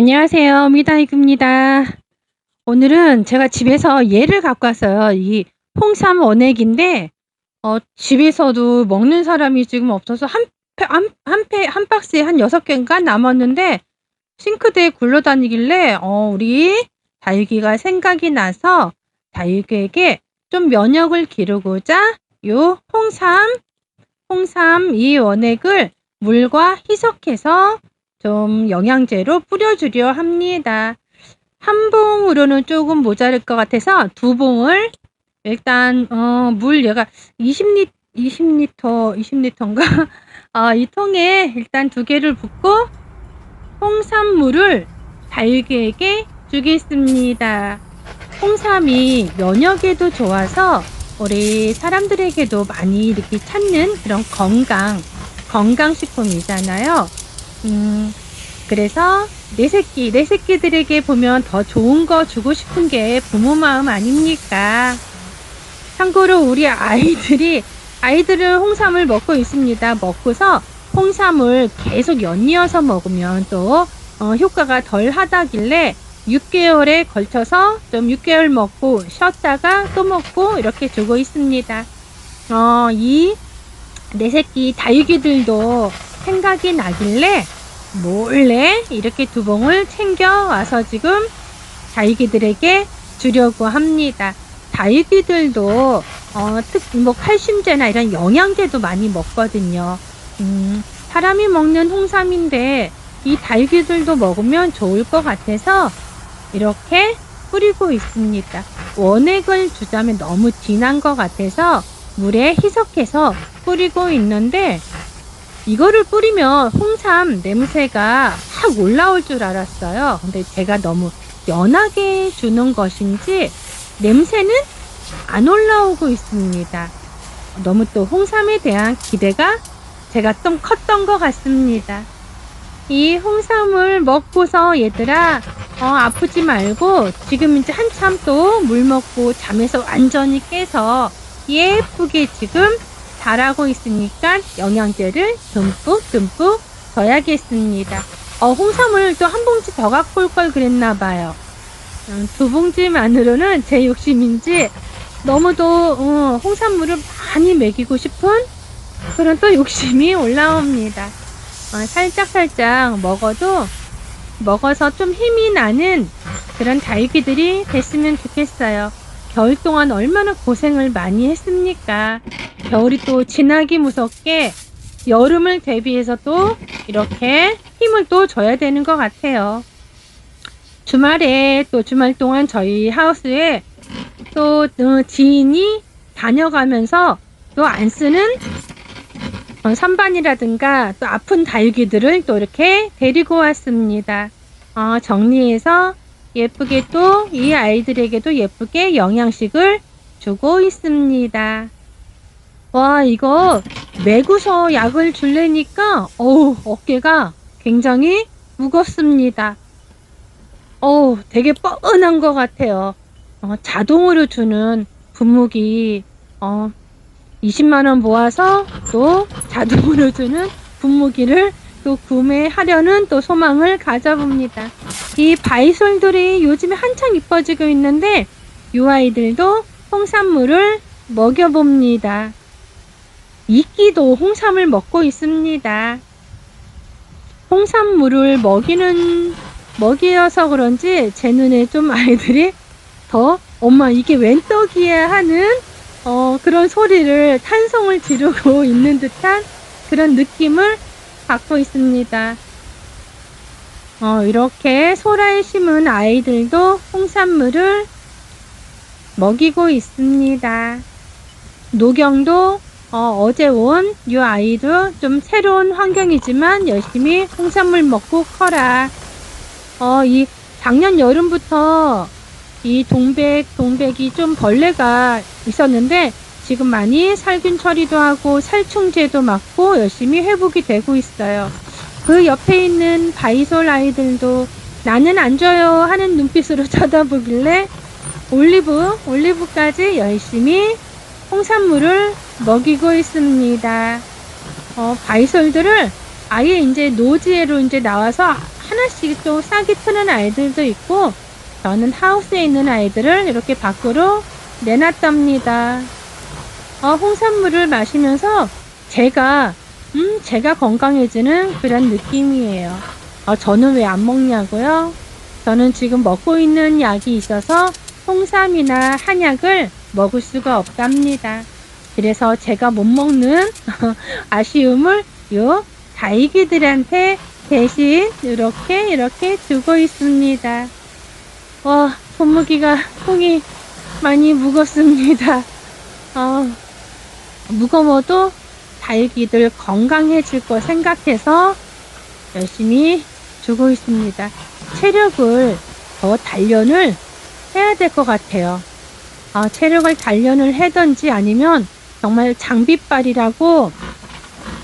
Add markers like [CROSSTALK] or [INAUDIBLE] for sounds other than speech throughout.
안녕하세요. 미다이크입니다. 오늘은 제가 집에서 얘를 갖고 왔어요. 이 홍삼 원액인데 어 집에서도 먹는 사람이 지금 없어서 한패한한패한 박스에 한 6 개인가 남았는데 싱크대에 굴러다니길래 어 우리 다육이가 생각이 나서 다육이에게 좀 면역을 기르고자 요 홍삼 홍삼 이 원액을 물과 희석해서 좀 영양제로 뿌려주려 합니다. 한 봉으로는 조금 모자랄 것 같아서 두 봉을 일단 어, 물 얘가 20리 20리터 20리터인가 어, 이 통에 일단 두 개를 붓고 홍삼물을 다육이에게 주겠습니다. 홍삼이 면역에도 좋아서 우리 사람들에게도 많이 이렇게 찾는 그런 건강 건강식품이잖아요. 음, 그래서 내 새끼, 내 새끼들에게 보면 더 좋은 거 주고 싶은 게 부모 마음 아닙니까? 참고로 우리 아이들이, 아이들은 홍삼을 먹고 있습니다. 먹고서 홍삼을 계속 연이어서 먹으면 또 어, 효과가 덜 하다길래 6개월에 걸쳐서 좀 6개월 먹고 쉬었다가 또 먹고 이렇게 주고 있습니다. 어, 이 내 새끼 다육이들도 생각이 나길래 몰래 이렇게 두 봉을 챙겨 와서 지금 다육이들에게 주려고 합니다. 다육이들도 어, 특, 뭐 칼슘제나 이런 영양제도 많이 먹거든요. 음, 사람이 먹는 홍삼인데 이 다육이들도 먹으면 좋을 것 같아서 이렇게 뿌리고 있습니다. 원액을 주자면 너무 진한 것 같아서 물에 희석해서 뿌리고 있는데 이거를 뿌리면 홍삼 냄새가 확 올라올 줄 알았어요. 근데 제가 너무 연하게 주는 것인지 냄새는 안 올라오고 있습니다. 너무 또 홍삼에 대한 기대가 제가 좀 컸던 것 같습니다. 이 홍삼을 먹고서 얘들아 어, 아프지 말고 지금 이제 한참 또 물 먹고 잠에서 완전히 깨서 예쁘게 지금 자라고 있으니까 영양제를 듬뿍 듬뿍 줘야겠습니다. 어, 홍삼을 또 한 봉지 더 갖고 올 걸 그랬나 봐요. 음, 두 봉지만으로는 제 욕심인지 너무도 어, 홍삼물을 많이 먹이고 싶은 그런 또 욕심이 올라옵니다. 어, 살짝살짝 먹어도 먹어서 좀 힘이 나는 그런 다육이들이 됐으면 좋겠어요. 겨울 동안 얼마나 고생을 많이 했습니까? 겨울이 또 지나기 무섭게 여름을 대비해서 또 이렇게 힘을 또 줘야 되는 것 같아요. 주말에 또 주말 동안 저희 하우스에 또 어, 지인이 다녀가면서 또 안 쓰는 어, 선반이라든가 또 아픈 다육이들을 또 이렇게 데리고 왔습니다. 어, 정리해서 예쁘게 또 이 아이들에게도 예쁘게 영양식을 주고 있습니다. 와, 이거 매구서 약을 줄래니까, 어우, 어깨가 굉장히 무겁습니다. 어우, 되게 뻐근한 것 같아요. 어, 자동으로 주는 분무기, 어, 20만원 모아서 또 자동으로 주는 분무기를 또 구매하려는 또 소망을 가져봅니다. 이 바이솔들이 요즘에 한창 이뻐지고 있는데 이 아이들도 홍삼물을 먹여봅니다. 이끼도 홍삼을 먹고 있습니다. 홍삼물을 먹이는 먹이어서 그런지 제 눈에 좀 아이들이 더 엄마 이게 웬 떡이야 하는 어, 그런 소리를 탄성을 지르고 [LAUGHS] 있는 듯한 그런 느낌을 받고 있습니다. 어, 이렇게 소라에 심은 아이들도 홍산물을 먹이고 있습니다. 노경도 어, 제 온 이 아이도 좀 새로운 환경이지만 열심히 홍산물 먹고 커라. 어, 이 작년 여름부터 이 동백, 동백이 좀 벌레가 있었는데 지금 많이 살균 처리도 하고 살충제도 맞고 열심히 회복이 되고 있어요. 그 옆에 있는 바이솔 아이들도 나는 안 줘요 하는 눈빛으로 [LAUGHS] 쳐다보길래 올리브, 올리브까지 열심히 홍산물을 먹이고 있습니다. 어, 바이솔들을 아예 이제 노지에로 이제 나와서 하나씩 또 싹이 트는 아이들도 있고 저는 하우스에 있는 아이들을 이렇게 밖으로 내놨답니다. 어, 홍산물을 마시면서 제가 음 제가 건강해지는 그런 느낌이에요. 어, 저는 왜 안 먹냐고요? 저는 지금 먹고 있는 약이 있어서 홍삼이나 한약을 먹을 수가 없답니다. 그래서 제가 못 먹는 [LAUGHS] 아쉬움을 요 다이기들한테 대신 이렇게 이렇게 주고 있습니다. 와 손무기가 통이 많이 무겁습니다. 어, 무거워도 다이기들 건강해질 거 생각해서 열심히 주고 있습니다. 체력을 더 단련을 해야 될 것 같아요. 아, 체력을 단련을 해든지 아니면 정말 장비빨이라고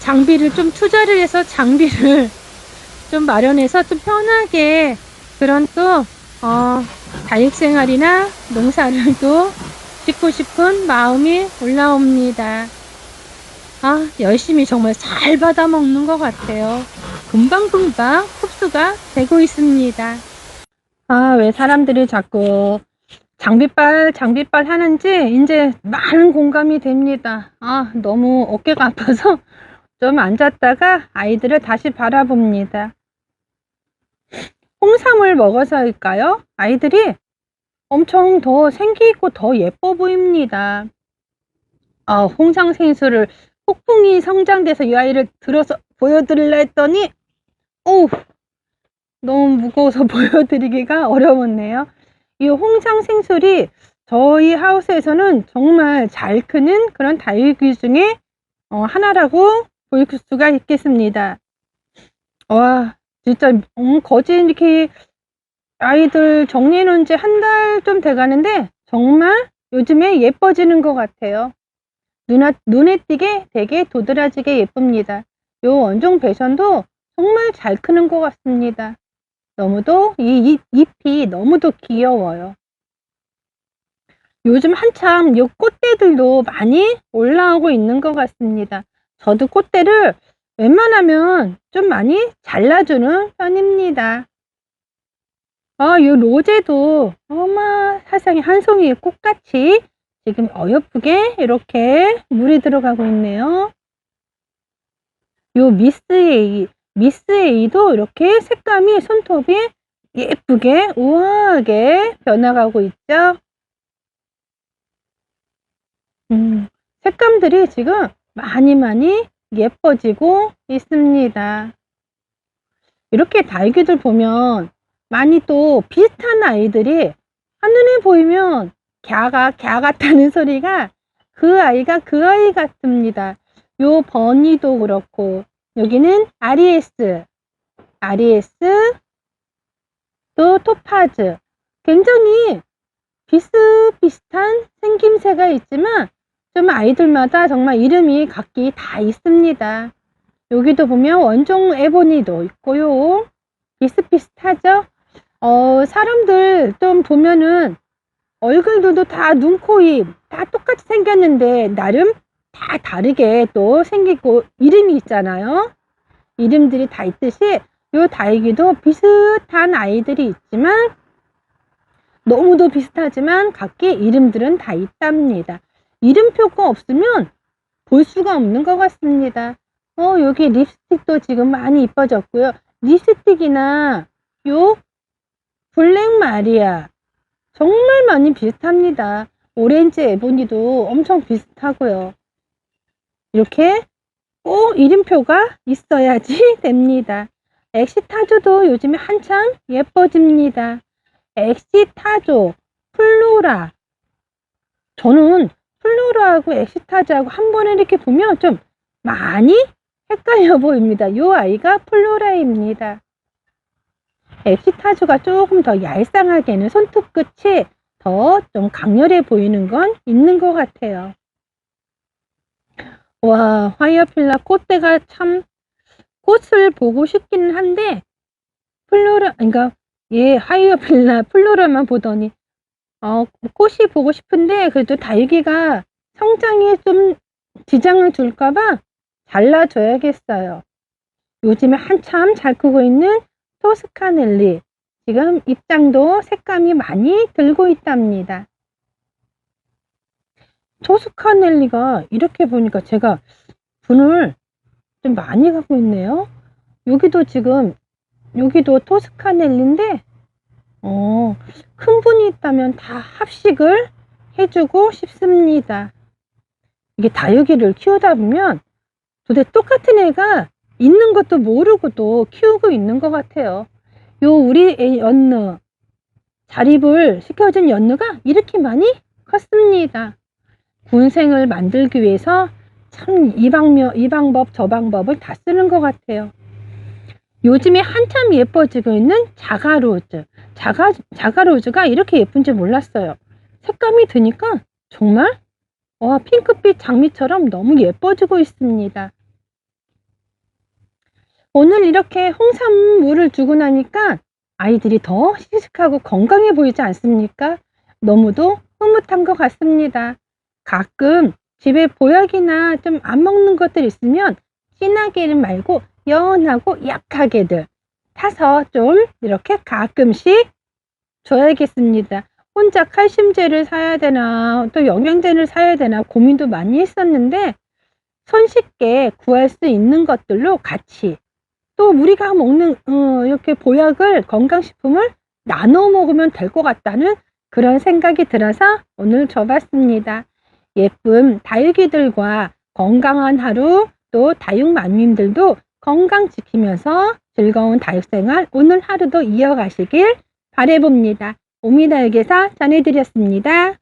장비를 좀 투자를 해서 장비를 [LAUGHS] 좀 마련해서 좀 편하게 그런 또, 어, 다육생활이나 농사를 또 짓고 싶은 마음이 올라옵니다. 아, 열심히 정말 잘 받아 먹는 것 같아요. 금방금방 흡수가 되고 있습니다. 아, 왜 사람들이 자꾸 장비빨, 장비빨 하는지 이제 많은 공감이 됩니다. 아, 너무 어깨가 아파서 [LAUGHS] 좀 앉았다가 아이들을 다시 바라봅니다. 홍삼을 먹어서일까요? 아이들이 엄청 더 생기 있고 더 예뻐 보입니다. 아, 홍상 생수를 폭풍이 성장돼서 이 아이를 들어서 보여드리려 했더니, 오, 너무 무거워서 [LAUGHS] 보여드리기가 어려웠네요. 이 홍상 생술이 저희 하우스에서는 정말 잘 크는 그런 다육이 중에 어, 하나라고 볼 수가 있겠습니다. 와, 진짜 음, 거지 이렇게 아이들 정리해 놓은 지 한 달 좀 돼 가는데 정말 요즘에 예뻐지는 것 같아요. 눈에, 눈에 띄게 되게 도드라지게 예쁩니다. 요 원종 배션도 정말 잘 크는 것 같습니다. 너무도 이 잎, 잎이 너무도 귀여워요. 요즘 한참 요 꽃대들도 많이 올라오고 있는 것 같습니다. 저도 꽃대를 웬만하면 좀 많이 잘라주는 편입니다. 아, 요 로제도 어마 세상에 한 송이의 꽃같이 지금 어여쁘게 이렇게 물이 들어가고 있네요. 요 미스 에이, 미스 에이도 이렇게 색감이 손톱이 예쁘게 우아하게 변화가고 있죠. 음, 색감들이 지금 많이 많이 예뻐지고 있습니다. 이렇게 달귀들 보면 많이 또 비슷한 아이들이 한눈에 보이면 갸가 갸 같다는 소리가 그 아이가 그 아이 같습니다. 요 버니도 그렇고 여기는 아리에스, 아리에스 또 토파즈 굉장히 비슷비슷한 생김새가 있지만 좀 아이들마다 정말 이름이 각기 다 있습니다. 여기도 보면 원종 에보니도 있고요. 비슷비슷하죠? 어, 사람들 좀 보면은 얼굴들도 다 눈, 코, 입 다 똑같이 생겼는데 나름 다 다르게 또 생기고 이름이 있잖아요. 이름들이 다 있듯이 요 다이기도 비슷한 아이들이 있지만 너무도 비슷하지만 각기 이름들은 다 있답니다. 이름표가 없으면 볼 수가 없는 것 같습니다. 어, 여기 립스틱도 지금 많이 이뻐졌고요. 립스틱이나 요 블랙 마리아 정말 많이 비슷합니다. 오렌지 에보니도 엄청 비슷하고요. 이렇게 꼭 이름표가 있어야지 [LAUGHS] 됩니다. 엑시타조도 요즘에 한참 예뻐집니다. 엑시타조, 플로라. 저는 플로라하고 엑시타조하고 한 번에 이렇게 보면 좀 많이 헷갈려 [LAUGHS] 보입니다. 이 아이가 플로라입니다. 엑시타조가 조금 더 얄쌍하게는 손톱 끝이 더 좀 강렬해 보이는 건 있는 것 같아요. 와, 화이어필라 꽃대가 참 꽃을 보고 싶기는 한데 플로라, 그러니까 예, 하이어필라 플로라만 보더니 어, 꽃이 보고 싶은데 그래도 다육이가 성장에 좀 지장을 줄까봐 잘라줘야겠어요. 요즘에 한참 잘 크고 있는 토스카넬리. 지금 입장도 색감이 많이 들고 있답니다. 토스카넬리가 이렇게 보니까 제가 분을 좀 많이 갖고 있네요. 여기도 지금 여기도 토스카넬리인데 어, 큰 분이 있다면 다 합식을 해주고 싶습니다. 이게 다육이를 키우다 보면 도대체 똑같은 애가 있는 것도 모르고도 키우고 있는 것 같아요. 요 우리 애 연느 자립을 시켜준 연느가 이렇게 많이 컸습니다. 군생을 만들기 위해서 참 이 방면 이 방법 저 방법을 다 쓰는 것 같아요. 요즘에 한참 예뻐지고 있는 자가로즈. 자가 자가로즈가 이렇게 예쁜지 몰랐어요. 색감이 드니까 정말 와 핑크빛 장미처럼 너무 예뻐지고 있습니다. 오늘 이렇게 홍삼물을 주고 나니까 아이들이 더 씩씩하고 건강해 보이지 않습니까? 너무도 흐뭇한 것 같습니다. 가끔 집에 보약이나 좀 안 먹는 것들 있으면 진하게는 말고 연하고 약하게들 타서 좀 이렇게 가끔씩 줘야겠습니다. 혼자 칼슘제를 사야 되나 또 영양제를 사야 되나 고민도 많이 했었는데 손쉽게 구할 수 있는 것들로 같이 또 우리가 먹는 어, 이렇게 보약을 건강식품을 나눠 먹으면 될 것 같다는 그런 생각이 들어서 오늘 줘봤습니다. 예쁜 다육이들과 건강한 하루 또 다육맘님들도 건강 지키면서 즐거운 다육생활 오늘 하루도 이어가시길 바래봅니다. 오미다육에서 전해드렸습니다.